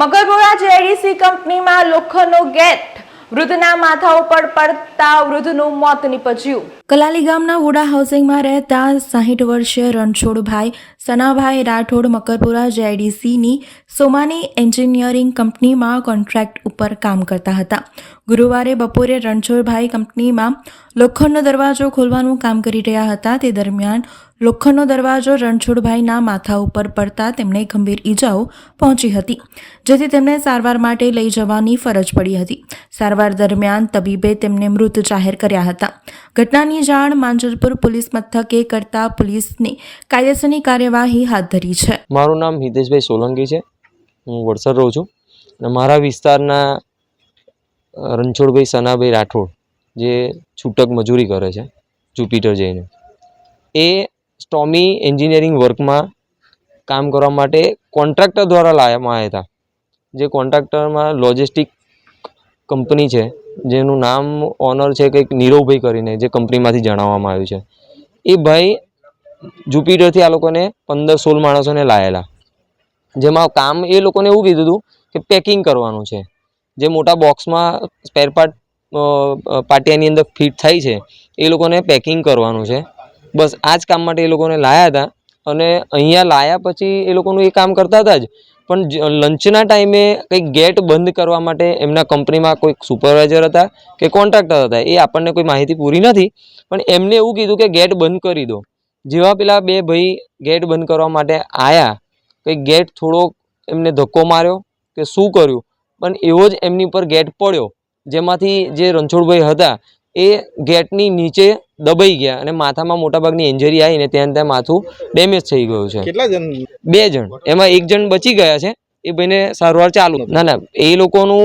Makarpura JDC કંપનીમાં લોખંડનો gate વૃદ્ધના માથા ઉપર પડતા વૃદ્ધનું મોત નીપજ્યું. કલાલી ગામના વુડા હાઉસિંગમાં રહેતા સાહીઠ વર્ષીય રણછોડભાઈ, સનાભાઈ રાઠોડ મકરપુરા જેઆઈડીસીની સોમાની એન્જિનિયરિંગ કંપનીમાં કોન્ટ્રાક્ટ ઉપર કામ કરતા હતા. ગુરુવારે બપોરે રણછોડભાઈ કંપનીમાં લોખંડનો દરવાજો ખોલવાનું કામ કરી રહ્યા હતા. તે દરમિયાન લોખંડનો દરવાજો રણછોડભાઈના માથા ઉપર પડતા તેમને ગંભીર ઈજાઓ પહોંચી હતી, જેથી તેમને સારવાર માટે લઈ જવાની ફરજ પડી હતી. સારવાર દરમિયાન તબીબે તેમને મૃત જાહેર કર્યા હતા. ઘટનાની જાણ માંજલપુર પોલીસ મથકે કરતા પોલીસની કાયદેસરની કાર્યવાહી હાથ ધરી છે. મારું નામ હિતેશભાઈ સોલંકી છે. હું વડસર રહું છું. અને મારા વિસ્તારના રણછોડભાઈ સનાભાઈ રાઠોડ જે છૂટક મજૂરી કરે છે, જુપિટર જઈને. એ સ્ટોમી એન્જિનિયરિંગ વર્કમાં કામ કરવા માટે કોન્ટ્રાક્ટર દ્વારા લાવવામાં આવ્યા હતા. જે કોન્ટ્રાક્ટરમાં લોજિસ્ટિક કંપની છે, જેનું નામ ઓનર છે કંઈક નીરવભાઈ કરીને, જે કંપનીમાંથી જણાવવામાં આવ્યું છે. એ ભાઈ જુપિટરથી આ લોકોને પંદર સોળ માણસોને લાયેલા. જેમાં કામ એ લોકોને એવું કીધું હતું કે પેકિંગ કરવાનું છે. જે મોટા બોક્સમાં સ્પેર પાર્ટ પાટિયાની અંદર ફિટ થાય છે, એ લોકોને પેકિંગ કરવાનું છે. બસ આ જ કામ માટે એ લોકોને લાયા હતા અને અહીંયા લાયા પછી એ લોકોનું એ કામ કરતા હતા જ. પણ લંચના ટાઈમે કંઈક ગેટ બંધ કરવા માટે એમના કંપનીમાં કોઈક સુપરવાઇઝર હતા કે કોન્ટ્રાક્ટર હતા, એ આપણને કોઈ માહિતી પૂરી નથી. પણ એમને એવું કીધું કે ગેટ બંધ કરી દો. જેવા પેલા બે ભાઈ ગેટ બંધ કરવા માટે આયા, કંઈક ગેટ થોડોક એમને ધક્કો માર્યો કે શું કર્યું? પણ એવો જ એમની પર ગેટ પડ્યો. જેમાંથી જે રણછોડભાઈ હતા એ ગેટની નીચે દબાઈ ગયા અને માથામાં મોટાભાગની ઇન્જરી આવીને ત્યાં ત્યાં માથું ડેમેજ થઈ ગયું છે. કેટલા જણ? બે જણ. એમાં એક જણ બચી ગયા છે એ ભાઈને સારવાર ચાલુ. ના ના એ લોકોનું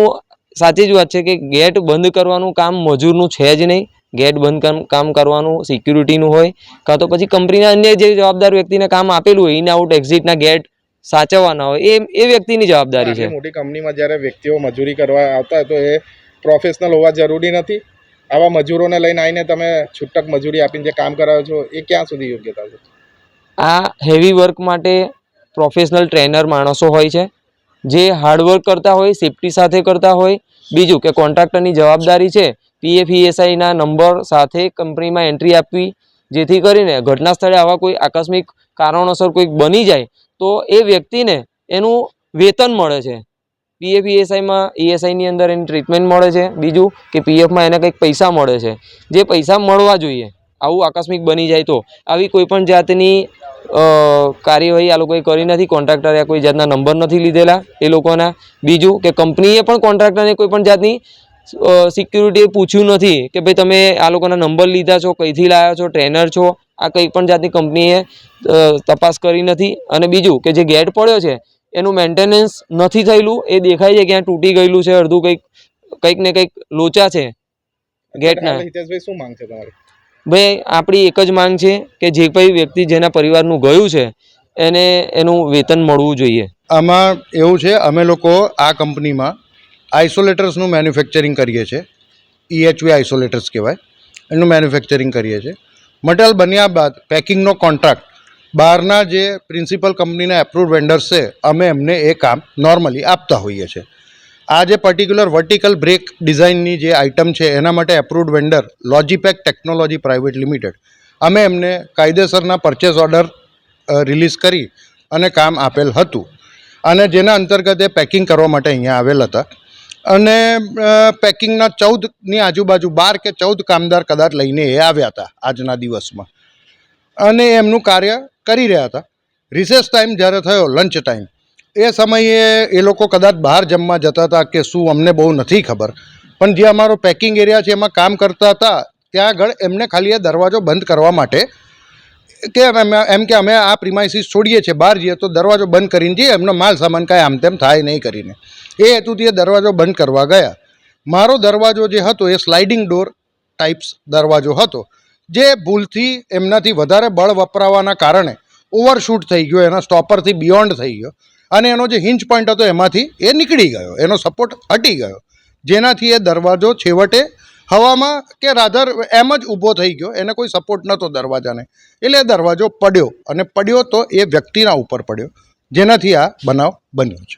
સાચી જ વાત છે કે ગેટ બંધ કરવાનું કામ મજૂરનું છે જ નહીં. ગેટ બંધ કામ કરવાનું સિક્યુરિટીનું હોય કાં તો પછી કંપનીના અન્ય જે જવાબદાર વ્યક્તિને કામ આપેલું હોય ઇન આઉટ એક્ઝિટના ગેટ સાચવવાના હોય એ એ વ્યક્તિની જવાબદારી છે. મોટી કંપનીમાં જ્યારે વ્યક્તિઓ મજૂરી કરવા આવતા તો એ પ્રોફેશનલ હોવા જરૂરી નથી. આવા મજૂરોને લઈને આવીને તમે છૂટક મજૂરી આપીને જે કામ કરાવો છો, એ ક્યાં સુધી યોગ્યતા છે? આ હેવી વર્ક માટે પ્રોફેશનલ ટ્રેનર માણસો હોય છે. જે હાર્ડવર્ક કરતા હોય સેફટી સાથે કરતા હોય. બીજું કે કોન્ટ્રાક્ટરની જવાબદારી છે પીએફઈએસઆઈના નંબર સાથે કંપનીમાં એન્ટ્રી આપવી. જેથી કરીને ઘટના સ્થળે આવા કોઈ આકસ્મિક કારણોસર કોઈક બની જાય, તો એ વ્યક્તિને એનું વેતન મળે છે. પીએફ ઈએસઆઈમાં ઈએસઆઈની અંદર એની ટ્રીટમેન્ટ મળે છે. બીજું કે પીએફમાં એને કંઈક પૈસા મળે છે. જે પૈસા મળવા જોઈએ, આવું આકસ્મિક બની જાય તો, આવી કોઈપણ જાતની કાર્યવાહી આ લોકોએ કરી નથી. કોન્ટ્રાક્ટરે કોઈ જાતના નંબર નથી લીધેલા એ લોકોના. બીજું કે કંપનીએ પણ કોન્ટ્રાક્ટરને કોઈ પણ જાતની સિક્યુરિટીએ પૂછ્યું નથી કે ભાઈ તમે આ લોકોના નંબર લીધા છો, કઈથી લાવ્યા છો ટ્રેનર છો, આ કંઈ પણ જાતની કંપનીએ તપાસ કરી નથી. અને બીજું કે જે ગેટ પડ્યો છે એનું મેન્ટેનન્સ નથી થયેલું. એ દેખાય છે ક્યાં તૂટી ગયેલું છે અડધું કંઈક કંઈક ને કંઈક લોચા છે ગેટના. હિતેશભાઈ શું માંગ છે તમારી? ભાઈ આપણી એક જ માંગ છે કે જે કોઈ વ્યક્તિ જેના પરિવારનું ગયું છે એને એનું વેતન મળવું જોઈએ. આમાં એવું છે અમે લોકો આ કંપનીમાં આઇસોલેટર્સનું મેન્યુફેક્ચરિંગ કરીએ છીએ. ઈએચવી આઇસોલેટર્સ કહેવાય. એનું મેન્યુફેક્ચરિંગ કરીએ છીએ. મટેરિયલ બન્યા બાદ પેકિંગનો કોન્ટ્રાક્ટ બહારના જે પ્રિન્સિપલ કંપનીના એપ્રુવ વેન્ડર્સ છે, અમે એમને એ કામ નોર્મલી આપતા હોઈએ છીએ. આ જે પર્ટિક્યુલર વર્ટિકલ બ્રેક ડિઝાઇનની જે આઇટમ છે, એના માટે approved vendor Logipack technology private limited અમે એમને કાયદેસરના પરચેસ ઓર્ડર રિલીઝ કરી અને કામ આપેલ હતું. અને જેના અંતર્ગત એ પેકિંગ કરવા માટે અહીંયા આવેલ હતા. અને પેકિંગના ચૌદની આજુબાજુ બાર કે ચૌદ કામદાર કદાચ લઈને એ આવ્યા હતા આજના દિવસમાં. અને એમનું કાર્ય કરી રહ્યા હતા. રિસેસ ટાઈમ જ્યારે થયો લંચ ટાઈમ એ સમયે એ લોકો કદાચ બહાર જમવા જતા હતા કે શું અમને બહુ નથી ખબર. પણ જે અમારો પેકિંગ એરિયા છે, એમાં કામ કરતા હતા, ત્યાં આગળ એમને ખાલી એ દરવાજો બંધ કરવા માટે કે એમ કે અમે આ પ્રિમાઇસીસ છોડીએ છીએ, બહાર જઈએ તો દરવાજો બંધ કરીને જઈએ, એમનો માલ સામાન કાંઈ આમ તેમ થાય નહીં કરીને. એ હેતુથી એ દરવાજો બંધ કરવા ગયા. મારો દરવાજો જે હતો, એ સ્લાઇડિંગ ડોર ટાઈપ્સ દરવાજો હતો, જે ભૂલથી એમનાથી વધારે બળ વપરાવાના કારણે ઓવરશૂટ થઈ ગયો, એના સ્ટોપરથી બિયોન્ડ થઈ ગયો. અને એનો જે હિંચ પોઈન્ટ હતો એમાંથી એ નીકળી ગયો, એનો સપોર્ટ હટી ગયો. જેનાથી એ દરવાજો છેવટે હવામાં કે રાધર એમ જ ઊભો થઈ ગયો, એને કોઈ સપોર્ટ નહોતો દરવાજાને. એટલે દરવાજો પડ્યો, અને પડ્યો તો એ વ્યક્તિના ઉપર પડ્યો, જેનાથી આ બનાવ બન્યો છે.